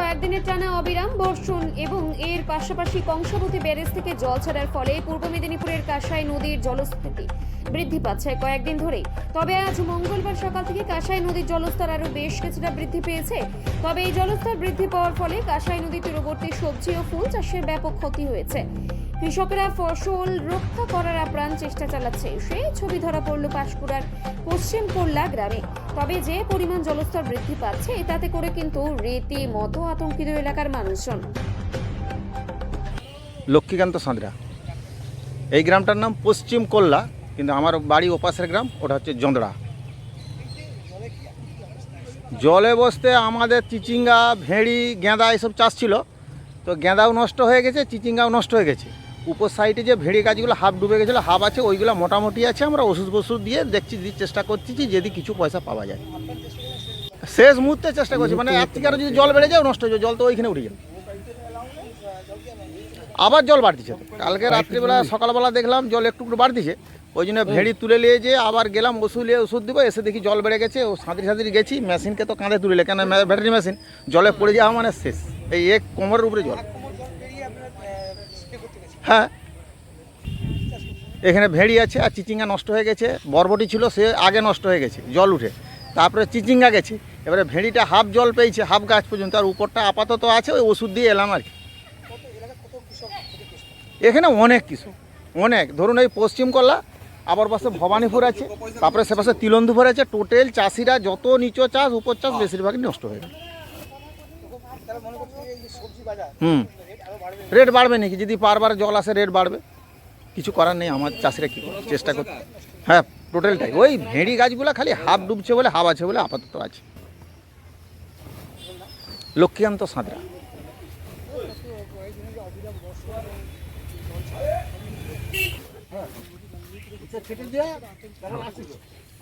কয়েকদিনের টানা অবিরাম বর্ষণ এবং এর পাশাপাশি কংসাবতী ব্যারেজ থেকে জল ছাড়ার ফলে পূর্ব মেদিনীপুরের কাঁসাই নদীর জলস্থিতি বৃদ্ধি পাচ্ছে কয়েকদিন ধরেই। তবে আজ মঙ্গলবার সকাল থেকে কাঁসাই নদীর জলস্তর আরও বেশ কিছুটা বৃদ্ধি পেয়েছে। তবে এই জলস্তর বৃদ্ধি পাওয়ার ফলে কাঁসাই নদী তীরবর্তী সবজি ও ফুল চাষের ব্যাপক ক্ষতি হয়েছে। কৃষকেরা ফসল রক্ষা করার আপ্রাণ চেষ্টা চালাচ্ছে, সেই ছবি ধরা পড়ল পাঁশকুড়ার পশ্চিম কোল্লা গ্রামে। তবে যে পরিমাণ জলস্তর বৃদ্ধি পাচ্ছে তাতে করে কিন্তু রীতিমতো আতঙ্কিত এলাকার মানুষজন। লক্ষ্মীকান্ত সাঁতরা। এই গ্রামটার নাম পশ্চিম কোল্লা, কিন্তু আমার বাড়ি ওপাশের গ্রাম, ওটা হচ্ছে জন্দড়া জলে বসতে আমাদের চিচিঙ্গা, ভেড়ি, গেঁদা, এসব চাষ ছিল। তো গেঁদাও নষ্ট হয়ে গেছে, চিচিঙ্গাও নষ্ট হয়ে গেছে। উপর সাইডে যে ভেড়ি গাছগুলো হাফ ডুবে গেছিল হাফ আছে ওইগুলো মোটামুটি আছে আমরা ওষুধ ফষুধ দিয়ে দেখছি দিয়ে চেষ্টা করছি যদি কিছু পয়সা পাওয়া যায়। শেষ মুহূর্তে চেষ্টা করছি মানে এর থেকে আরও যদি জল বেড়ে যায় নষ্ট হয়ে যাবে জল তো ওইখানে উঠে যাবে। আবার জল বাড়তিছে কালকে রাত্রিবেলা সকালবেলা দেখলাম জল একটু একটু বাড়তিছে ওই জন্য ভেড়ি তুলে নিয়ে যে আবার গেলাম ওষুধ নিয়ে ওষুধ দিব এসে দেখি জল বেড়ে গেছে ও সাঁতরি সাঁতরি গেছি মেশিনকে তো কাঁধে তুলে কেন ব্যাটারি মেশিন জলে পড়ে যাওয়া মানে শেষ। এই এক কোমরের উপরে জল। হ্যাঁ। এখানে ভেড়ি আছে আর চিচিঙ্গা নষ্ট হয়ে গেছে, বরবটি ছিল, সে আগে নষ্ট হয়ে গেছে, জল উঠে। তারপরে চিচিঙ্গা গেছে, এবারে ভেড়িটা হাফ জল পেয়েছে, হাফ গাছ পর্যন্ত, আর উপরটা আপাতত আছে, ওই ওষুধ দিয়ে এলাম আর কি। এখানে অনেক কিছু অনেক। ধরুন এই পশ্চিম কল্লা, আবার পাশে ভবানীপুর আছে, তারপরে সে পাশে তিলন্দুপুর আছে, টোটাল চাষিরা যত নিচু চাষ, উপর চাষ, বেশিরভাগই নষ্ট হয়ে গেল। হুম। রেট বাড়বে নাকি? যদি বারবার জল আসে, রেট বাড়বে। কিছু করার নেই, আমার চাষিরা কী চেষ্টা করতে হ্যাঁ টোটালটাই। ওই ভেড়ি গাছগুলো খালি হাফ ডুবছে বলে, হাফ আছে বলে আপাতত আছে। লক্ষ্মীকান্ত সাঁতরা।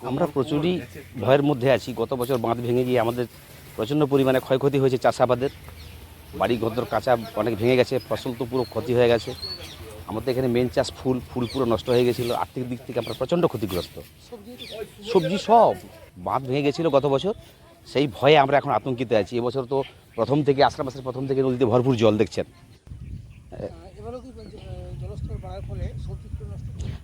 আমরা প্রচুরই ভয়ের মধ্যে আছি। গত বছর বাঁধ ভেঙে গিয়ে আমাদের প্রচণ্ড পরিমাণে ক্ষয়ক্ষতি হয়েছে চাষাবাদের। বাড়ি ঘর কাঁচা অনেক ভেঙে গেছে, ফসল তো পুরো ক্ষতি হয়ে গেছে। আমাদের এখানে মেন চাষ ফুল ফুল পুরো নষ্ট হয়ে গেছিল, আর্থিক দিক থেকে আমরা প্রচণ্ড ক্ষতিগ্রস্ত। সবজি সব বাঁধ ভেঙে গেছিল গত বছর, সেই ভয়ে আমরা এখন আতঙ্কিত আছি। এবছর তো প্রথম থেকে, আষাঢ় মাসের প্রথম থেকে নদীতে ভরপুর জল দেখছেন?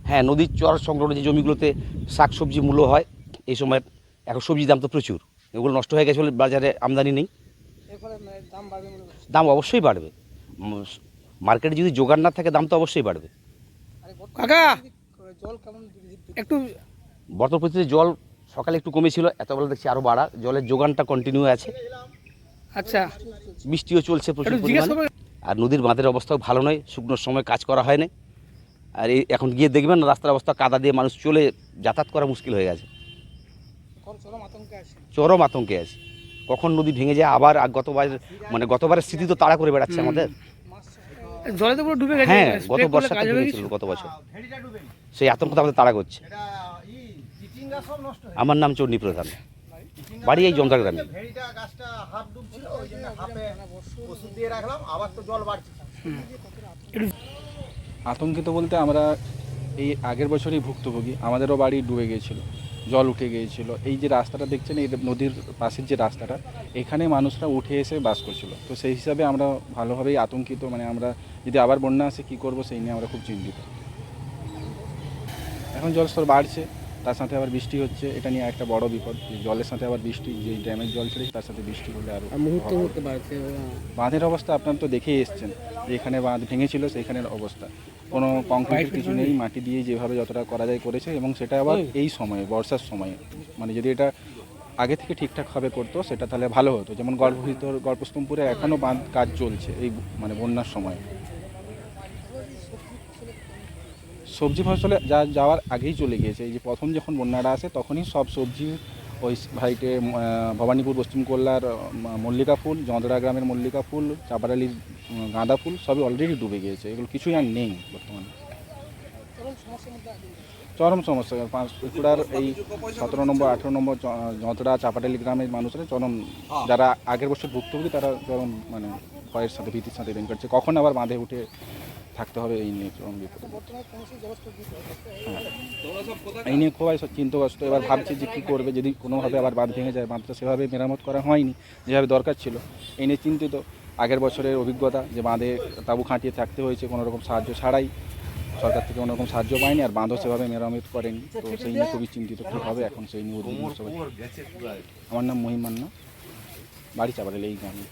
হ্যাঁ নদীর চর সংলগ্ন যে জমিগুলোতে শাক সবজি মূল্য হয়, এই সময় এখন সবজির দাম তো প্রচুর। এগুলো নষ্ট হয়ে গেছে বলে বাজারে আমদানি নেই। দাম বাড়বে মনে হচ্ছে দাম অবশ্যই বাড়বে। মার্কেটে যদি জোগাড় না থাকে দাম তো অবশ্যই বাড়বে। কাকা! জল কেমন বৃদ্ধি- বৃদ্ধি- একটু বর্তমান পরিস্থিতিতে জল সকালে একটু কমেছিল এত বেলা দেখছি আরও বাড়া। জলের যোগানটা কন্টিনিউ আছে। আচ্ছা। বৃষ্টিও চলছে প্রচুর পরিমাণে। আর নদীর বাঁধের অবস্থাও ভালো নয় শুকনোর সময় কাজ করা হয় না। আর এই এখন গিয়ে দেখবেন রাস্তার অবস্থা কাদা দিয়ে মানুষ চলে যাতায়াত করা মুশকিল হয়ে গেছে। চরম আতঙ্কে আছে। চরম আতঙ্কে আছে। কখন নদী ভেঙে যায় আবার আর গতবার মানে গতবারের স্মৃতি তো তাড়া করে বেড়াচ্ছে আমাদের। জলে তো পুরো ডুবে গেছে হ্যাঁ গত ভেঙেছিল কিছু? গত বছর। সেই আতঙ্ক তো আমাদের তাড়া করছে। এটা ই চিচিঙ্গা সব নষ্ট আমার নাম চণ্ডী প্রধান। বাড়ি এই জমদা গ্রামে ভেড়িটা গাছটা হাফ ডুবছিল ওই জন্য হাফে ওষুধ দিয়ে রাখলাম আবার তো জল বাড়ছে আতঙ্কিত বলতে আমরা এই আগের বছরই ভুক্তভোগী আমাদেরও বাড়ি ডুবে গিয়েছিল। জল উঠে গিয়েছিল। এই যে রাস্তাটা দেখছেন এই নদীর পাশের যে রাস্তাটা এখানে মানুষরা উঠে এসে বাস করছিল। তো সেই হিসাবে আমরা ভালোভাবেই আতঙ্কিত মানে আমরা যদি আবার বন্যা আসে কী করব সেই নিয়ে আমরা খুব চিন্তিত। এখন জলস্তর বাড়ছে তার সাথে আবার বৃষ্টি হচ্ছে। এটা নিয়ে একটা বড় বিপদ যে জলের সাথে আবার বৃষ্টি যে ড্যামের জল ছেড়েছে তার সাথে বৃষ্টি হলে আরও মুহূর্তে মুহূর্তে বাড়ছে বাঁধের অবস্থা আপনার তো দেখেই এসছেন। যে এখানে বাঁধ ভেঙেছিল সেইখানের অবস্থা। কোনো কংক্রিটের কিছু নেই মাটি দিয়ে যেভাবে যতটা করা যায় করেছে এবং সেটা আবার এই সময়ে বর্ষার সময়ে। মানে যদি এটা আগে থেকে ঠিকঠাকভাবে করতো সেটা তাহলে ভালো হতো। যেমন গর্ভভিতর গল্পস্তম্পুরে এখনও বাঁধ কাজ চলছে এই মানে বন্যার সময়। সবজি ফসলে যা যাওয়ার আগেই চলে গিয়েছে। এই যে প্রথম যখন বন্যাটা আসে তখনই সব সবজি ওই ভাইটে ভবানীপুর পশ্চিম কল্যার আহ, মল্লিকা ফুল জঁদরা গ্রামের মল্লিকা ফুল চাপাডালির গাঁদা ফুল সবই অলরেডি ডুবে গিয়েছে। এগুলো কিছুই আর নেই বর্তমানে। চরম সমস্যা। পাঁচকুড়ার এই সতেরো নম্বর আঠেরো নম্বর যতটা চাপাটালি গ্রামের মানুষরা চরম যারা আগের বছর ভুক্তভোগী তারা চরম মানে ভয়ের সাথে ভীতির সাথে দিন কাটছে কখন আবার বাঁধে উঠে থাকতে হবে এই নিয়ে হ্যাঁ। এই নিয়ে খুবই চিন্তাগ্রস্ত এবার ভাবছি যে কী করবে যদি কোনোভাবে আবার বাঁধ ভেঙে যায় বাঁধটা সেভাবে মেরামত করা হয়নি যেভাবে দরকার ছিল। এই নিয়ে চিন্তিত। আগের বছরের অভিজ্ঞতা যে বাঁধে তাঁবু খাঁটিয়ে থাকতে হয়েছে কোনো রকম সাহায্য ছাড়াই সরকার থেকে কোনো রকম সাহায্য পায়নি আর বাঁধও সেভাবে মেরামত করেনি। তো সেই নিয়ে খুবই চিন্তিত কী হবে এখন সেই নিয়ে উদ্বিগ্ন সবাই। আমার নাম মহিমান্না বাড়ি চাপারেল এই গ্রামে।